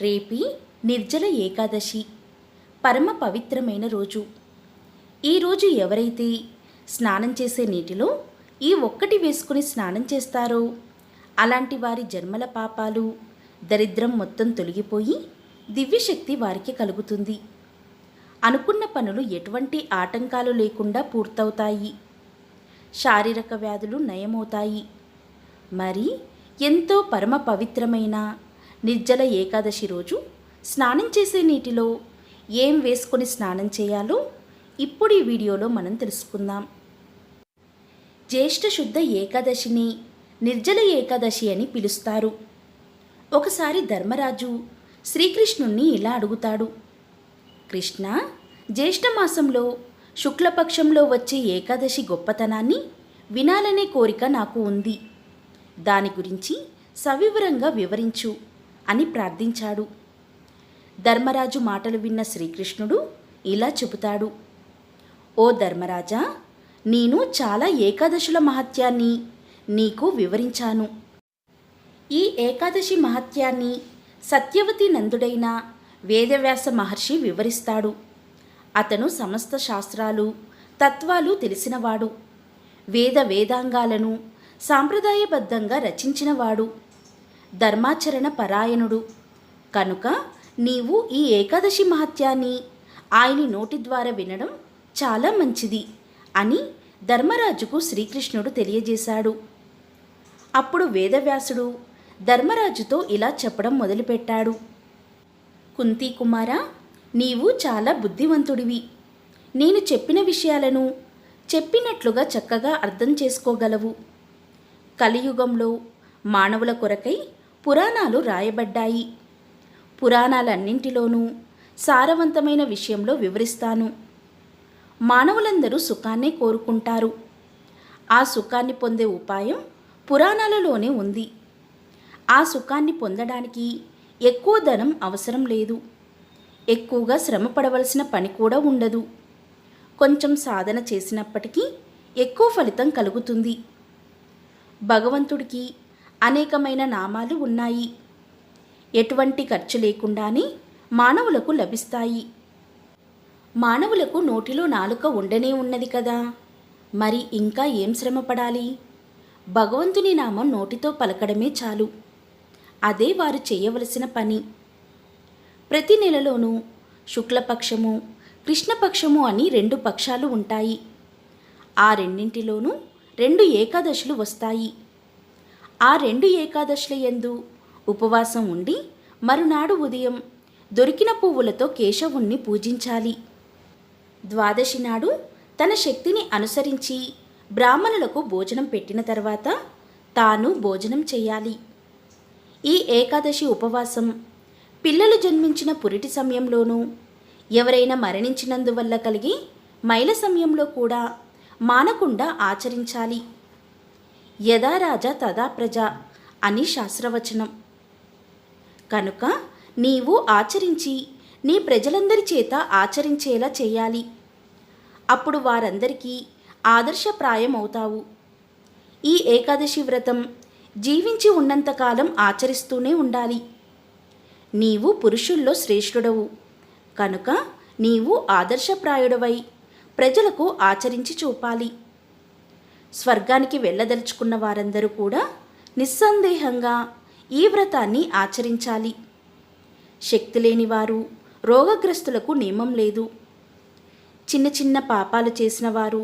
రేపి నిర్జల ఏకాదశి పరమ పవిత్రమైన రోజు. ఈరోజు ఎవరైతే స్నానం చేసే నీటిలో ఈ ఒక్కటి వేసుకుని స్నానం చేస్తారో అలాంటి వారి జన్మల పాపాలు దరిద్రం మొత్తం తొలగిపోయి దివ్యశక్తి వారికి కలుగుతుంది. అనుకున్న పనులు ఎటువంటి ఆటంకాలు లేకుండా పూర్తవుతాయి. శారీరక వ్యాధులు నయమవుతాయి. మరి ఎంతో పరమ పవిత్రమైన నిర్జల ఏకాదశి రోజు స్నానం చేసే నీటిలో ఏం వేసుకొని స్నానం చేయాలో ఇప్పుడు ఈ వీడియోలో మనం తెలుసుకుందాం. జ్యేష్ఠ శుద్ధ ఏకాదశిని నిర్జల ఏకాదశి అని పిలుస్తారు. ఒకసారి ధర్మరాజు శ్రీకృష్ణుణ్ణి ఇలా అడుగుతాడు. కృష్ణ జ్యేష్ఠమాసంలో శుక్లపక్షంలో వచ్చే ఏకాదశి గొప్పతనాన్ని వినాలనే కోరిక నాకు ఉంది. దాని గురించి సవివరంగా వివరించు. అని ప్రార్థించాడు. ధర్మరాజు మాటలు విన్న శ్రీకృష్ణుడు ఇలా చెబుతాడు. ఓ ధర్మరాజా నేను చాలా ఏకాదశుల మహత్యాన్ని నీకు వివరించాను. ఈ ఏకాదశి మహత్యాన్ని సత్యవతి నందుడైన వేదవ్యాస మహర్షి వివరిస్తాడు. అతను సమస్త శాస్త్రాలు తత్వాలు తెలిసినవాడు. వేద వేదాంగాలను సాంప్రదాయబద్ధంగా రచించినవాడు. ధర్మాచరణ పరాయణుడు. కనుక నీవు ఈ ఏకాదశి మహత్యాన్ని ఆయన నోటి ద్వారా వినడం చాలా మంచిది అని ధర్మరాజుకు శ్రీకృష్ణుడు తెలియజేశాడు. అప్పుడు వేదవ్యాసుడు ధర్మరాజుతో ఇలా చెప్పడం మొదలుపెట్టాడు. కుంతీ కుమార నీవు చాలా బుద్ధివంతుడివి నేను చెప్పిన విషయాలను చెప్పినట్లుగా చక్కగా అర్థం చేసుకోగలవు. కలియుగంలో మానవుల కొరకై పురాణాలు రాయబడ్డాయి. పురాణాలన్నింటిలోనూ సారవంతమైన విషయంలో వివరిస్తాను. మానవులందరూ సుఖాన్నే కోరుకుంటారు. ఆ సుఖాన్ని పొందే ఉపాయం పురాణాలలోనే ఉంది. ఆ సుఖాన్ని పొందడానికి ఎక్కువ ధనం అవసరం లేదు. ఎక్కువగా శ్రమ పడవలసిన పని కూడా ఉండదు. కొంచెం సాధన చేసినప్పటికీ ఎక్కువ ఫలితం కలుగుతుంది. భగవంతుడికి అనేకమైన నామాలు ఉన్నాయి. ఎటువంటి ఖర్చు లేకుండానే మానవులకు లభిస్తాయి. మానవులకు నోటిలో నాలుక ఉండనే ఉన్నది కదా. మరి ఇంకా ఏం శ్రమపడాలి? భగవంతుని నామం నోటితో పలకడమే చాలు. అదే వారు చేయవలసిన పని. ప్రతి నెలలోనూ శుక్లపక్షము కృష్ణపక్షము అని రెండు పక్షాలు ఉంటాయి. ఆ రెండింటిలోనూ రెండు ఏకాదశులు వస్తాయి. ఆ రెండు ఏకాదశుల యందు ఉపవాసం ఉండి మరునాడు ఉదయం దొరికిన పువ్వులతో కేశవుణ్ణి పూజించాలి. ద్వాదశి నాడు తన శక్తిని అనుసరించి బ్రాహ్మణులకు భోజనం పెట్టిన తర్వాత తాను భోజనం చేయాలి. ఈ ఏకాదశి ఉపవాసం పిల్లలు జన్మించిన పురిటి సమయంలోనూ ఎవరైనా మరణించినందువల్ల కలిగి మైల సమయంలో కూడా మానకుండా ఆచరించాలి. యదా రాజా తదా ప్రజ అని శాస్త్రవచనం. కనుక నీవు ఆచరించి నీ ప్రజలందరి చేత ఆచరించేలా చేయాలి. అప్పుడు వారందరికీ ఆదర్శప్రాయం అవుతావు ఈ ఏకాదశి వ్రతం జీవించి ఉన్నంతకాలం ఆచరిస్తూనే ఉండాలి. నీవు పురుషుల్లో శ్రేష్ఠుడవు. కనుక నీవు ఆదర్శప్రాయుడవై ప్రజలకు ఆచరించి చూపాలి. స్వర్గానికి వెళ్ళదలుచుకున్న వారందరూ కూడా నిస్సందేహంగా ఈ వ్రతాన్ని ఆచరించాలి. శక్తి లేని వారు రోగగ్రస్తులకు నియమం లేదు. చిన్న చిన్న పాపాలు చేసిన వారు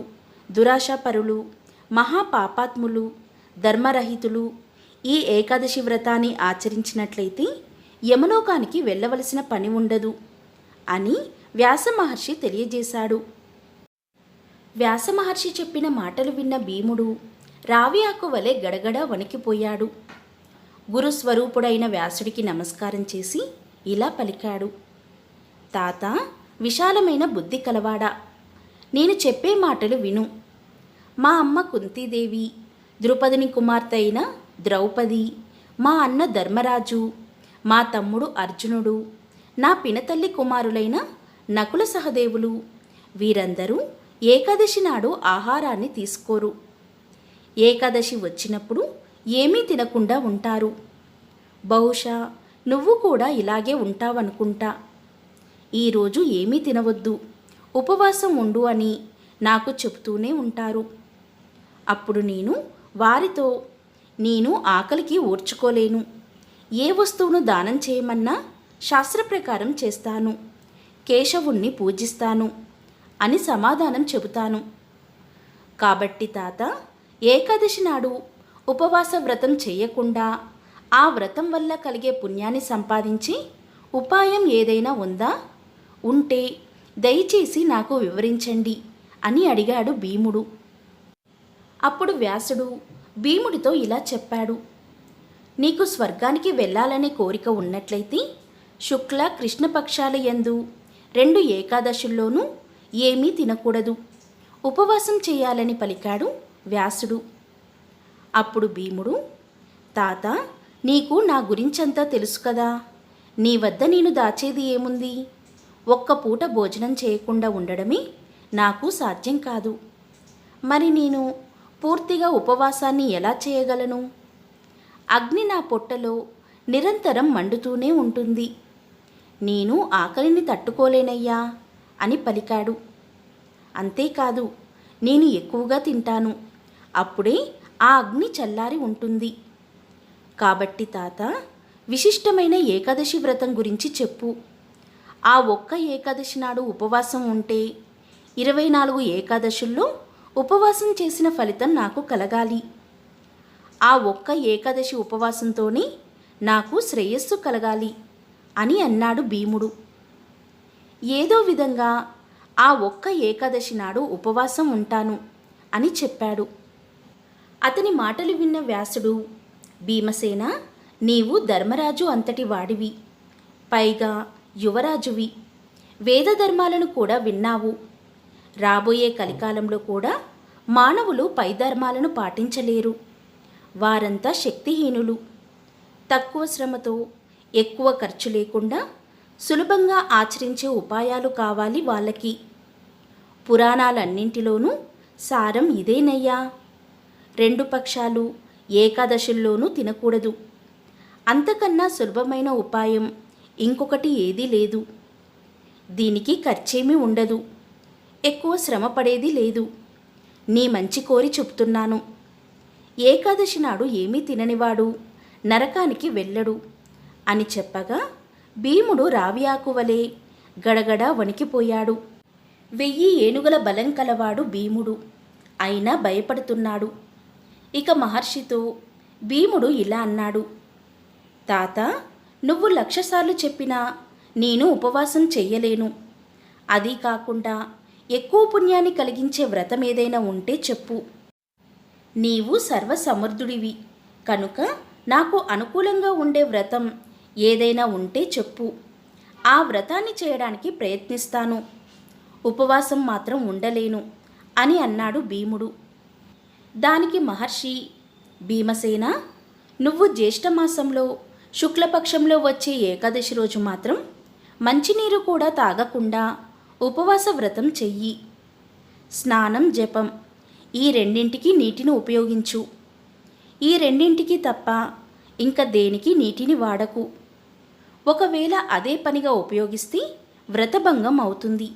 దురాశాపరులు మహాపాపాత్ములు ధర్మరహితులు ఈ ఏకాదశి వ్రతాన్ని ఆచరించినట్లయితే యమలోకానికి వెళ్ళవలసిన పని ఉండదు అని వ్యాస మహర్షి తెలియజేశాడు. వ్యాస మహర్షి చెప్పిన మాటలు విన్న భీముడు రావి ఆకు వలె గడగడ వణికిపోయాడు. గురుస్వరూపుడైన వ్యాసుడికి నమస్కారం చేసి ఇలా పలికాడు. తాత విశాలమైన బుద్ధి కలవాడా? నేను చెప్పే మాటలు విను. మా అమ్మ కుంతీదేవి ద్రుపదిని కుమార్తె అయిన ద్రౌపది మా అన్న ధర్మరాజు మా తమ్ముడు అర్జునుడు నా పినతల్లి కుమారులైన నకుల సహదేవులు వీరందరూ ఏకాదశి నాడు ఆహారాన్ని తీసుకోరు. ఏకాదశి వచ్చినప్పుడు ఏమీ తినకుండా ఉంటారు. బహుశా నువ్వు కూడా ఇలాగే ఉంటావనుకుంటా. ఈరోజు ఏమీ తినవద్దు. ఉపవాసం ఉండు అని నాకు చెప్తూనే ఉంటారు. అప్పుడు నేను వారితో నేను ఆకలికి ఓర్చుకోలేను. ఏ వస్తువును దానం చేయమన్నా శాస్త్ర ప్రకారం చేస్తాను. కేశవుణ్ణి పూజిస్తాను. అని సమాధానం చెబుతాను. కాబట్టి తాత ఏకాదశి నాడు ఉపవాస వ్రతం చేయకుండా ఆ వ్రతం వల్ల కలిగే పుణ్యాన్ని సంపాదించి ఉపాయం ఏదైనా ఉందా? ఉంటే దయచేసి నాకు వివరించండి అని అడిగాడు భీముడు. అప్పుడు వ్యాసుడు భీముడితో ఇలా చెప్పాడు. నీకు స్వర్గానికి వెళ్ళాలనే కోరిక ఉన్నట్లయితే శుక్ల కృష్ణపక్షాల యందు రెండు ఏకాదశుల్లోనూ ఏమీ తినకూడదు. ఉపవాసం చేయాలని పలికాడు వ్యాసుడు. అప్పుడు భీముడు తాత నీకు నా గురించంతా తెలుసు కదా. నీ వద్ద నేను దాచేది ఏముంది? ఒక్క పూట భోజనం చేయకుండా ఉండడమే నాకు సాధ్యం కాదు. మరి నేను పూర్తిగా ఉపవాసాన్ని ఎలా చేయగలను? అగ్ని నా పొట్టలో నిరంతరం మండుతూనే ఉంటుంది. నేను ఆకలిని తట్టుకోలేనయ్యా. అని పలికాడు. అంతేకాదు నేను ఎక్కువగా తింటాను. అప్పుడే ఆ అగ్ని చల్లారి ఉంటుంది. కాబట్టి తాత విశిష్టమైన ఏకాదశి వ్రతం గురించి చెప్పు. ఆ ఒక్క ఏకాదశి నాడు ఉపవాసం ఉంటే ఇరవై నాలుగు ఏకాదశుల్లో ఉపవాసం చేసిన ఫలితం నాకు కలగాలి. ఆ ఒక్క ఏకాదశి ఉపవాసంతోనే నాకు శ్రేయస్సు కలగాలి అని అన్నాడు భీముడు. ఏదో విధంగా ఆ ఒక్క ఏకాదశి నాడు ఉపవాసం ఉంటాను అని చెప్పాడు. అతని మాటలు విన్న వ్యాసుడు భీమసేన నీవు ధర్మరాజు అంతటి వాడివి. పైగా యువరాజువి. వేద ధర్మాలను కూడా విన్నావు. రాబోయే కలికాలంలో కూడా మానవులు పై ధర్మాలను పాటించలేరు. వారంతా శక్తిహీనులు. తక్కువ శ్రమతో ఎక్కువ ఖర్చు లేకుండా సులభంగా ఆచరించే ఉపాయాలు కావాలి వాళ్ళకి. పురాణాలన్నింటిలోనూ సారం ఇదేనయ్యా. రెండు పక్షాలు ఏకాదశుల్లోనూ తినకూడదు. అంతకన్నా సులభమైన ఉపాయం ఇంకొకటి ఏదీ లేదు. దీనికి ఖర్చేమీ ఉండదు. ఎక్కువ శ్రమ పడేది లేదు. నీ మంచి కోరి చెప్తున్నాను. ఏకాదశి నాడు ఏమీ తిననివాడు. నరకానికి వెళ్ళడు అని చెప్పగా భీముడు రావి ఆకువలే గడగడ వణికిపోయాడు. వెయ్యి ఏనుగుల బలం కలవాడు భీముడు. అయినా భయపడుతున్నాడు. ఇక మహర్షితో భీముడు ఇలా అన్నాడు. తాత నువ్వు లక్షసార్లు చెప్పినా నేను ఉపవాసం చెయ్యలేను. అది కాకుండా ఎక్కువ పుణ్యాన్ని కలిగించే వ్రతం ఏదైనా ఉంటే చెప్పు. నీవు సర్వసమర్థుడివి. కనుక నాకు అనుకూలంగా ఉండే వ్రతం ఏదైనా ఉంటే చెప్పు. ఆ వ్రతాన్ని చేయడానికి ప్రయత్నిస్తాను. ఉపవాసం మాత్రం ఉండలేను అని అన్నాడు భీముడు. దానికి మహర్షి భీమసేన నువ్వు జ్యేష్ఠమాసంలో శుక్లపక్షంలో వచ్చే ఏకాదశి రోజు మాత్రం మంచినీరు కూడా తాగకుండా ఉపవాస వ్రతం చెయ్యి. స్నానం జపం ఈ రెండింటికి నీటిని ఉపయోగించు. ఈ రెండింటికి తప్ప ఇంకా దేనికి నీటిని వాడకు. ఒకవేళ అదే పనిగా ఉపయోగిస్తే వ్రతభంగం అవుతుంది.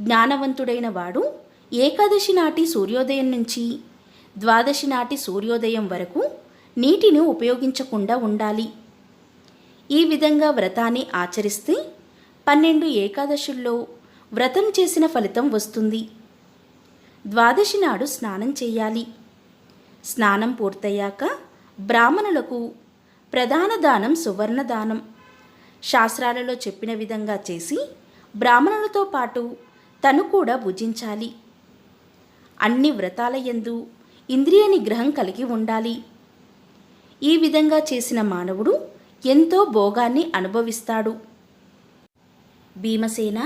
జ్ఞానవంతుడైన వాడు ఏకాదశి నాటి సూర్యోదయం నుంచి ద్వాదశి నాటి సూర్యోదయం వరకు నీటిని ఉపయోగించకుండా ఉండాలి. ఈ విధంగా వ్రతాన్ని ఆచరిస్తే పన్నెండు ఏకాదశుల్లో వ్రతం చేసిన ఫలితం వస్తుంది. ద్వాదశి నాడు స్నానం చేయాలి. స్నానం పూర్తయ్యాక బ్రాహ్మణులకు ప్రధాన దానం సువర్ణ దానం. శాస్త్రాలలో చెప్పిన విధంగా చేసి బ్రాహ్మణులతో పాటు తను కూడా భుజించాలి. అన్ని వ్రతాల ఎందు ఇంద్రియ నిగ్రహం కలిగి ఉండాలి. ఈ విధంగా చేసిన మానవుడు ఎంతో భోగాన్ని అనుభవిస్తాడు. భీమసేన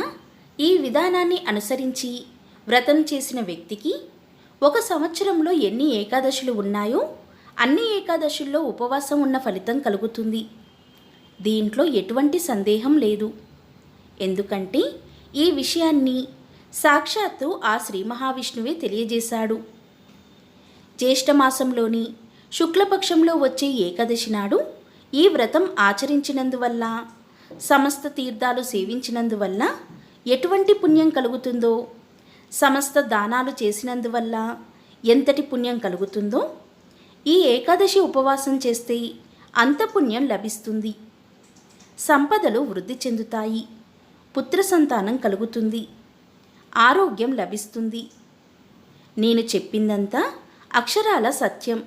ఈ విధానాన్ని అనుసరించి వ్రతం చేసిన వ్యక్తికి ఒక సంవత్సరంలో ఎన్ని ఏకాదశులు ఉన్నాయో అన్ని ఏకాదశుల్లో ఉపవాసం ఉన్న ఫలితం కలుగుతుంది. దీంట్లో ఎటువంటి సందేహం లేదు. ఎందుకంటే ఈ విషయాన్ని సాక్షాత్తు ఆ శ్రీ మహావిష్ణువే తెలియజేశాడు. జ్యేష్ఠమాసంలోని శుక్లపక్షంలో వచ్చే ఏకాదశి నాడు ఈ వ్రతం ఆచరించినందువల్ల సమస్త తీర్థాలు సేవించినందువల్ల ఎటువంటి పుణ్యం కలుగుతుందో సమస్త దానాలు చేసినందువల్ల ఎంతటి పుణ్యం కలుగుతుందో ఈ ఏకాదశి ఉపవాసం చేస్తే అంతపుణ్యం లభిస్తుంది. సంపదలు వృద్ధి చెందుతాయి. పుత్ర సంతానం కలుగుతుంది. ఆరోగ్యం లభిస్తుంది. నేను చెప్పిందంతా అక్షరాల సత్యం.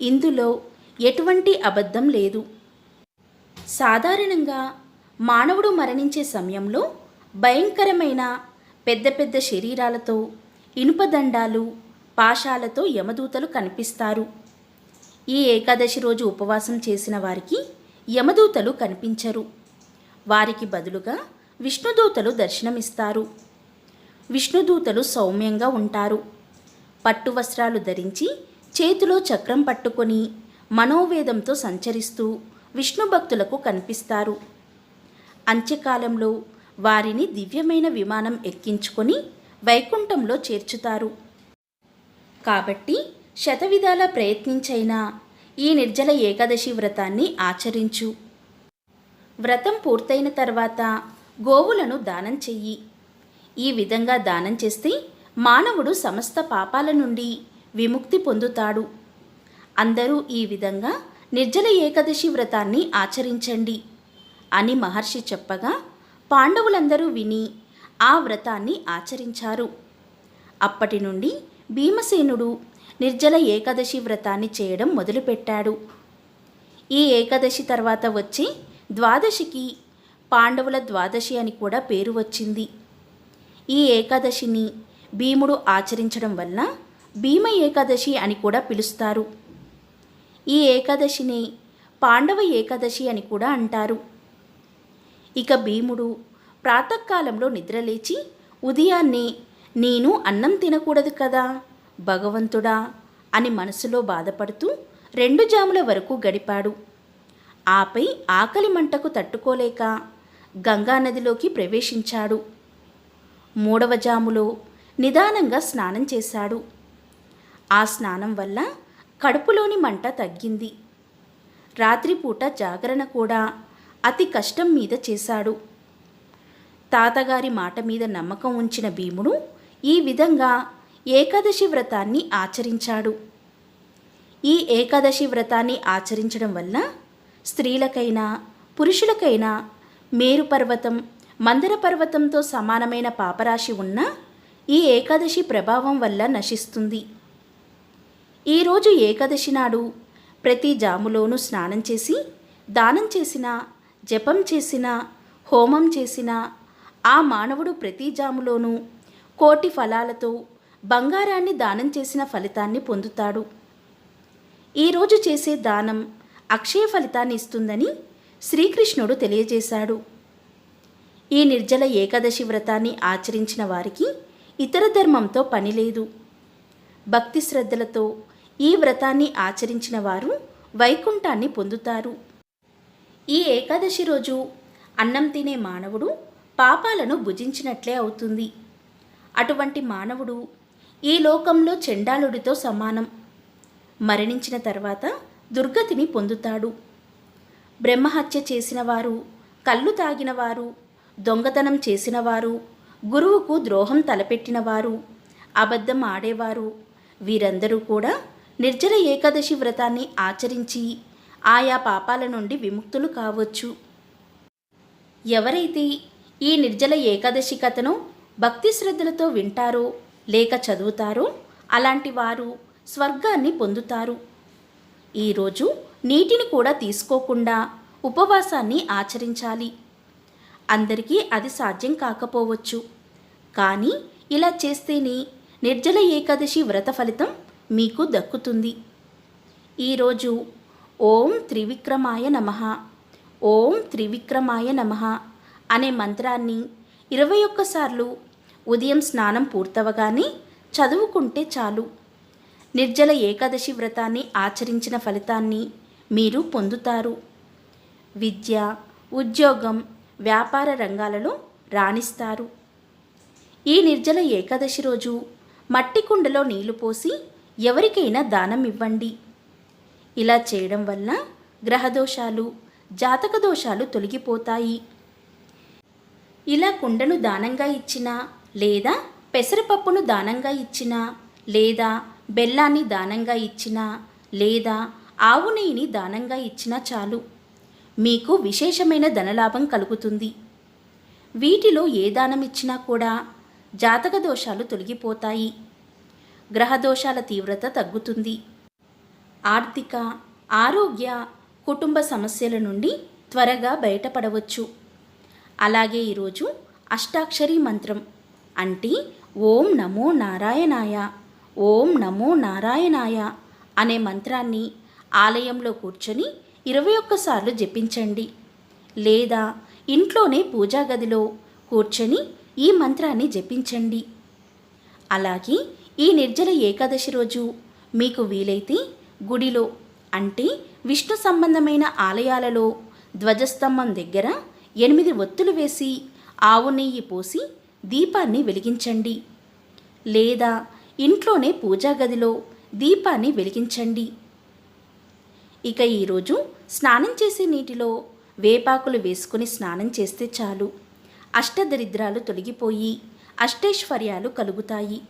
ఇందులో ఎటువంటి అబద్ధం లేదు. సాధారణంగా మానవుడు మరణించే సమయంలో భయంకరమైన పెద్ద పెద్ద శరీరాలతో ఇనుపదండాలు పాశాలతో యమదూతలు కనిపిస్తారు. ఈ ఏకాదశి రోజు ఉపవాసం చేసిన వారికి యమదూతలు కనిపించరు. వారికి బదులుగా విష్ణుదూతలు దర్శనమిస్తారు. విష్ణుదూతలు సౌమ్యంగా ఉంటారు. పట్టు వస్త్రాలు ధరించి చేతిలో చక్రం పట్టుకొని మనోవేదంతో సంచరిస్తూ విష్ణు భక్తులకు కనిపిస్తారు. అంత్యకాలంలో వారిని దివ్యమైన విమానం ఎక్కించుకొని వైకుంఠంలో చేర్చుతారు. కాబట్టి శతవిధాల ప్రయత్నించైనా ఈ నిర్జల ఏకాదశి వ్రతాన్ని ఆచరించు. వ్రతం పూర్తయిన తర్వాత గోవులను దానం చెయ్యి. ఈ విధంగా దానం చేస్తే మానవుడు సమస్త పాపాల నుండి విముక్తి పొందుతాడు. అందరూ ఈ విధంగా నిర్జల ఏకాదశి వ్రతాన్ని ఆచరించండి అని మహర్షి చెప్పగా పాండవులందరూ విని ఆ వ్రతాన్ని ఆచరించారు. అప్పటి నుండి భీమసేనుడు నిర్జల ఏకాదశి వ్రతాన్ని చేయడం మొదలుపెట్టాడు. ఈ ఏకాదశి తర్వాత వచ్చే ద్వాదశికి పాండవుల ద్వాదశి అని కూడా పేరు వచ్చింది. ఈ ఏకాదశిని భీముడు ఆచరించడం వల్ల భీమ ఏకాదశి అని కూడా పిలుస్తారు. ఈ ఏకాదశిని పాండవ ఏకాదశి అని కూడా అంటారు. ఇక భీముడు ప్రాతకాలంలో నిద్రలేచి ఉదయాన్నే నేను అన్నం తినకూడదు కదా? భగవంతుడా అని మనసులో బాధపడుతూ రెండు జాముల వరకు గడిపాడు. ఆపై ఆకలి మంటకు తట్టుకోలేక గంగానదిలోకి ప్రవేశించాడు. మూడవ జాములో నిదానంగా స్నానం చేశాడు. ఆ స్నానం వల్ల కడుపులోని మంట తగ్గింది. రాత్రిపూట జాగరణ కూడా అతి కష్టం మీద చేశాడు. తాతగారి మాట మీద నమ్మకం ఉంచిన భీముడు ఈ విధంగా ఏకాదశి వ్రతాన్ని ఆచరించాడు. ఈ ఏకాదశి వ్రతాన్ని ఆచరించడం వల్ల స్త్రీలకైనా పురుషులకైనా మేరు పర్వతం మందర పర్వతంతో సమానమైన పాపరాశి ఉన్న ఈ ఏకాదశి ప్రభావం వల్ల నశిస్తుంది. ఈరోజు ఏకాదశి నాడు ప్రతి జాములోనూ స్నానం చేసి దానం చేసిన జపం చేసిన హోమం చేసిన ఆ మానవుడు ప్రతి జాములోనూ కోటి ఫలాలతో బంగారాన్ని దానం చేసిన ఫలితాన్ని పొందుతాడు. ఈరోజు చేసే దానం అక్షయ ఫలితాన్ని ఇస్తుందని శ్రీకృష్ణుడు తెలియజేశాడు. ఈ నిర్జల ఏకాదశి వ్రతాన్ని ఆచరించిన వారికి ఇతర ధర్మంతో పనిలేదు భక్తి శ్రద్ధలతో ఈ వ్రతాన్ని ఆచరించిన వారు వైకుంఠాన్ని పొందుతారు. ఈ ఏకాదశి రోజు అన్నం తినే మానవుడు పాపాలను భుజించినట్లే అవుతుంది. అటువంటి మానవుడు ఈ లోకంలో చెండాలుడితో సమానం. మరణించిన తర్వాత దుర్గతిని పొందుతాడు. బ్రహ్మహత్య చేసినవారు కళ్ళు తాగినవారు దొంగతనం చేసినవారు గురువుకు ద్రోహం తలపెట్టినవారు అబద్ధం ఆడేవారు వీరందరూ కూడా నిర్జల ఏకాదశి వ్రతాన్ని ఆచరించి ఆయా పాపాల నుండి విముక్తులు కావచ్చు. ఎవరైతే ఈ నిర్జల ఏకాదశి కథను భక్తి శ్రద్ధలతో వింటారో లేక చదువుతారో. అలాంటి వారు స్వర్గాన్ని పొందుతారు. ఈరోజు నీటిని కూడా తీసుకోకుండా ఉపవాసాన్ని ఆచరించాలి. అందరికీ అది సాధ్యం కాకపోవచ్చు. కానీ ఇలా చేస్తేనే నిర్జల ఏకాదశి వ్రత ఫలితం మీకు దక్కుతుంది. ఈరోజు ఓం త్రివిక్రమాయ నమ. ఓం త్రివిక్రమాయ నమ అనే మంత్రాన్ని ఇరవై ఒక్కసార్లు ఉదయం స్నానం పూర్తవగానే చదువుకుంటే చాలు. నిర్జల ఏకాదశి వ్రతాన్ని ఆచరించిన ఫలితాన్ని మీరు పొందుతారు. విద్య ఉద్యోగం వ్యాపార రంగాలలో రాణిస్తారు. ఈ నిర్జల ఏకాదశి రోజు మట్టి కుండలో నీళ్ళు పోసి ఎవరికైనా దానం ఇవ్వండి. ఇలా చేయడం వల్ల గ్రహదోషాలు జాతక దోషాలు తొలగిపోతాయి. ఇలా కుండను దానంగా ఇచ్చినా లేదా పెసరపప్పును దానంగా ఇచ్చినా లేదా బెల్లాన్ని దానంగా ఇచ్చినా లేదా ఆవు నెయ్యిని దానంగా ఇచ్చినా చాలు. మీకు విశేషమైన ధనలాభం కలుగుతుంది. వీటిలో ఏ దానం ఇచ్చినా కూడా జాతక దోషాలు తొలగిపోతాయి. గ్రహదోషాల తీవ్రత తగ్గుతుంది. ఆర్థిక ఆరోగ్య కుటుంబ సమస్యల నుండి త్వరగా బయటపడవచ్చు. అలాగే ఈరోజు అష్టాక్షరి మంత్రం. అంటే ఓం నమో నారాయణాయ ఓం నమో నారాయణాయ అనే మంత్రాన్ని ఆలయంలో కూర్చొని ఇరవై ఒక్కసార్లు జపించండి. లేదా ఇంట్లోనే పూజా గదిలో కూర్చొని ఈ మంత్రాన్ని జపించండి. అలాగే ఈ నిర్జల ఏకాదశి రోజు మీకు వీలైతే గుడిలో అంటే విష్ణు సంబంధమైన ఆలయాలలో ధ్వజస్తంభం దగ్గర ఎనిమిది ఒత్తులు వేసి ఆవు నెయ్యి పోసి దీపాన్ని వెలిగించండి. లేదా ఇంట్లోనే పూజా గదిలో దీపాన్ని వెలిగించండి. ఇక ఈరోజు స్నానం చేసే నీటిలో వేపాకులు వేసుకుని స్నానం చేస్తే చాలు. అష్టదరిద్రాలు తొలగిపోయి అష్టైశ్వర్యాలు కలుగుతాయి.